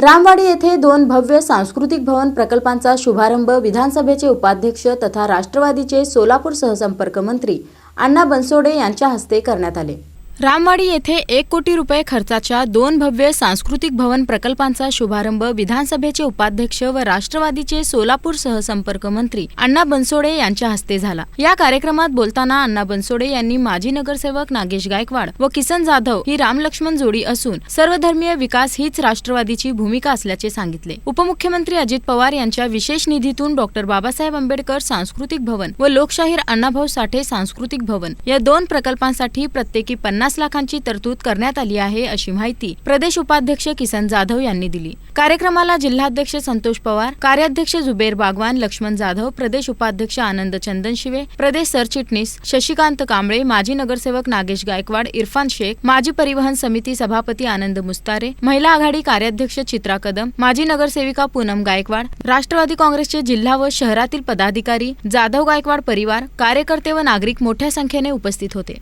रामवाडी येथे दोन भव्य सांस्कृतिक भवन प्रकल्पांचा शुभारंभ विधानसभेचे उपाध्यक्ष तथा राष्ट्रवादीचे सोलापूर सहसंपर्क मंत्री अण्णा बनसोडे यांच्या हस्ते करण्यात आले. रामवाडी येथे एक कोटी रुपये खर्चाच्या दोन भव्य सांस्कृतिक भवन प्रकल्पांचा शुभारंभ विधानसभेचे उपाध्यक्ष व राष्ट्रवादीचे सोलापूर सहसंपर्क मंत्री अण्णा बनसोडे यांच्या हस्ते झाला. या कार्यक्रमात बोलताना अण्णा बनसोडे यांनी माजी नगरसेवक नागेश गायकवाड व किसन जाधव ही रामलक्ष्मण जोडी असून सर्वधर्मीय विकास हीच राष्ट्रवादीची भूमिका असल्याचे सांगितले. उपमुख्यमंत्री अजित पवार यांच्या विशेष निधीतून डॉक्टर बाबासाहेब आंबेडकर सांस्कृतिक भवन व लोकशाहीर अण्णाभाऊ साठे सांस्कृतिक भवन या दोन प्रकल्पांसाठी प्रत्येकी पन्नास लाखांची तरतूद करण्यात आली आहे अशी माहिती प्रदेश उपाध्यक्ष किसन जाधव यांनी दिली. कार्यक्रमाला जिल्हाध्यक्ष संतोष पवार कार्याध्यक्ष जुबेर बागवान लक्ष्मण जाधव प्रदेश उपाध्यक्ष आनंद चंदन शिवे प्रदेश सरचिटणीस शशिकांत कांबळे माजी नगरसेवक नागेश गायकवाड इरफान शेख माजी परिवहन समिती सभापती आनंद मुस्तारे महिला आघाडी कार्याध्यक्ष चित्रा कदम माजी नगरसेविका पूनम गायकवाड राष्ट्रवादी काँग्रेसचे जिल्हा व शहरातील पदाधिकारी जाधव गायकवाड परिवार कार्यकर्ते व नागरिक मोठ्या संख्येने उपस्थित होते.